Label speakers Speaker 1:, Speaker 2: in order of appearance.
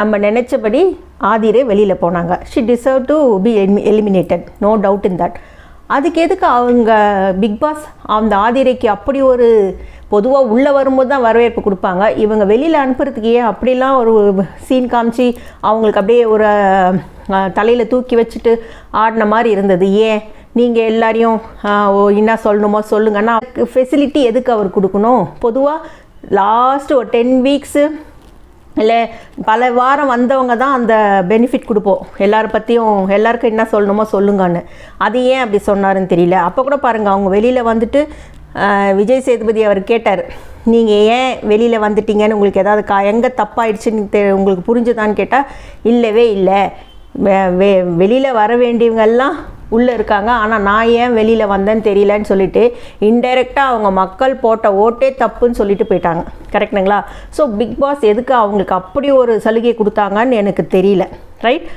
Speaker 1: நம்ம நினச்சபடி ஆதிரே வெளியில் போனாங்க. She deserve to be eliminated no doubt in that அதுக்கு எதுக்கு அவங்க பிக் பாஸ் அந்த ஆதிரைக்கு அப்படி ஒரு பொதுவாக உள்ளே வரும்போது தான் வரவேற்பு கொடுப்பாங்க. இவங்க வெளியில் அனுப்புறதுக்கு ஏன் அப்படிலாம் ஒரு சீன் காமிச்சு அவங்களுக்கு அப்படியே ஒரு தலையில் தூக்கி வச்சுட்டு ஆடின மாதிரி இருந்தது. ஏன்? நீங்கள் எல்லாரையும் ஓ, என்ன சொல்லணுமோ சொல்லுங்கன்னா ஃபெசிலிட்டி எதுக்கு அவர் கொடுக்கணும்? பொதுவாக லாஸ்ட் ஒரு டென் வீக்ஸு இல்லை பல வாரம் வந்தவங்க தான் அந்த பெனிஃபிட் கொடுப்போம். எல்லாரை பற்றியும் எல்லாருக்கும் என்ன சொல்லணுமோ சொல்லுங்கன்னு. அது ஏன் அப்படி சொன்னாருன்னு தெரியல. அப்போ கூட பாருங்கள் அவங்க வெளியில் வந்துட்டு விஜய் சேதுபதி அவர் கேட்டார் நீங்கள் ஏன் வெளியில் வந்துட்டீங்கன்னு உங்களுக்கு ஏதாவது கா எங்கே தப்பாயிடுச்சுன்னு தெ உங்களுக்கு புரிஞ்சுதான்னு கேட்டால் இல்லவே இல்லை. வெ வெ வெளியில் வர வேண்டியவங்கெல்லாம் உள்ளே இருக்காங்க. ஆனால் நான் ஏன் வெளியில் வந்தேன்னு தெரியலன்னு சொல்லிட்டு இன்டைரக்டாக அவங்க மக்கள் போட்ட ஓட்டே தப்புன்னு சொல்லிட்டு போயிட்டாங்க. கரெக்டுங்களா ஸோ பிக் பாஸ் எதுக்கு அவங்களுக்கு அப்படி ஒரு சலுகை கொடுத்தாங்கன்னு எனக்கு தெரியல. ரைட்